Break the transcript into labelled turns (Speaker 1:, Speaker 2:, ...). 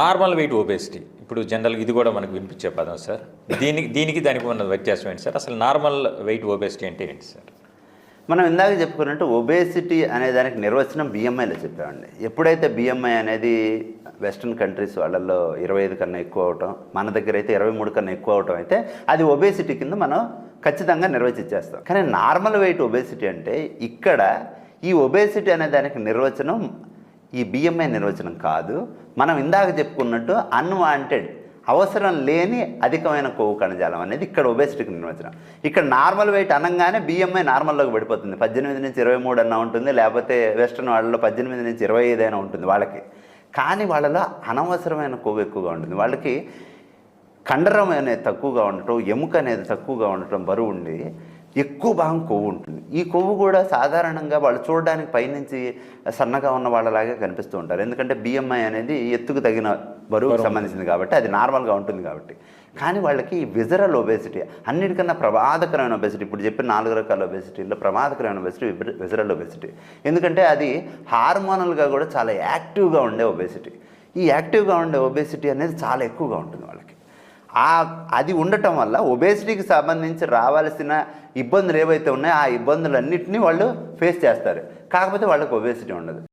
Speaker 1: Normal weight obesity. ఇప్పుడు జనరల్గా ఇది కూడా మనకు వినిపించే పదం సార్. దీనికి దీనికి దానికి ఉన్న వ్యత్యాసం ఏంటి సార్? అసలు నార్మల్ వెయిట్ ఒబేసిటీ అంటే ఏంటి సార్?
Speaker 2: మనం ఇందాక చెప్పుకున్నట్టు ఒబేసిటీ అనే దానికి నిర్వచనం బిఎంఐలో చెప్పామండి. ఎప్పుడైతే బిఎంఐ అనేది వెస్ట్రన్ కంట్రీస్ వాళ్ళల్లో ఇరవై ఐదు కన్నా ఎక్కువ అవటం మన దగ్గర అయితే ఇరవై మూడు కన్నా ఎక్కువ అవటం అయితే అది ఒబేసిటీ కింద మనం ఖచ్చితంగా నిర్వచించేస్తాం. కానీ నార్మల్ వెయిట్ ఒబేసిటీ అంటే ఇక్కడ ఈ ఒబేసిటీ అనే దానికి నిర్వచనం ఈ బిఎంఐ నిర్వచనం కాదు. మనం ఇందాక చెప్పుకున్నట్టు అన్వాంటెడ్ అవసరం లేని అధికమైన కొవ్వు కణజాలం అనేది ఇక్కడ ఒబేసిటీకి నిర్వచనం. ఇక్కడ నార్మల్ వెయిట్ అనగానే బిఎంఐ నార్మల్లోకి పడిపోతుంది. పద్దెనిమిది నుంచి ఇరవై మూడు అన్న ఉంటుంది లేకపోతే వెస్ట్రన్ వాళ్ళలో పద్దెనిమిది నుంచి ఇరవై ఐదు అయినా ఉంటుంది వాళ్ళకి. కానీ వాళ్ళలో అనవసరమైన కొవ్వు ఎక్కువగా ఉంటుంది. వాళ్ళకి కండరం అనేది తక్కువగా ఉండటం ఎముక అనేది తక్కువగా ఉండటం బరువు ఉండి ఎక్కువ భాగం కొవ్వు ఉంటుంది. ఈ కొవ్వు కూడా సాధారణంగా వాళ్ళు చూడడానికి పైనుంచి సన్నగా ఉన్న వాళ్ళలాగే కనిపిస్తూ ఉంటారు. ఎందుకంటే బిఎంఐ అనేది ఎత్తుకు తగిన బరువుకు సంబంధించింది కాబట్టి అది నార్మల్గా ఉంటుంది కాబట్టి. కానీ వాళ్ళకి విజరల్ ఒబేసిటీ అన్నిటికన్నా ప్రమాదకరమైన ఒబేసిటీ ఇప్పుడు చెప్పిన నాలుగు రకాల ఒబేసిటీలో ప్రమాదకరమైన ఒబేసిటీ విజరల్ ఒబేసిటీ ఎందుకంటే అది హార్మోనల్గా కూడా చాలా యాక్టివ్గా ఉండే ఒబేసిటీ ఈ యాక్టివ్గా ఉండే ఒబేసిటీ అనేది చాలా ఎక్కువగా ఉంటుంది వాళ్ళకి. ఆ అది ఉండటం వల్ల ఒబేసిటీకి సంబంధించి రావాల్సిన ఇబ్బందులు ఏవైతే ఉన్నాయో ఆ ఇబ్బందులన్నింటినీ వాళ్ళు ఫేస్ చేస్తారు. కాకపోతే వాళ్ళకి ఒబేసిటీ ఉండదు.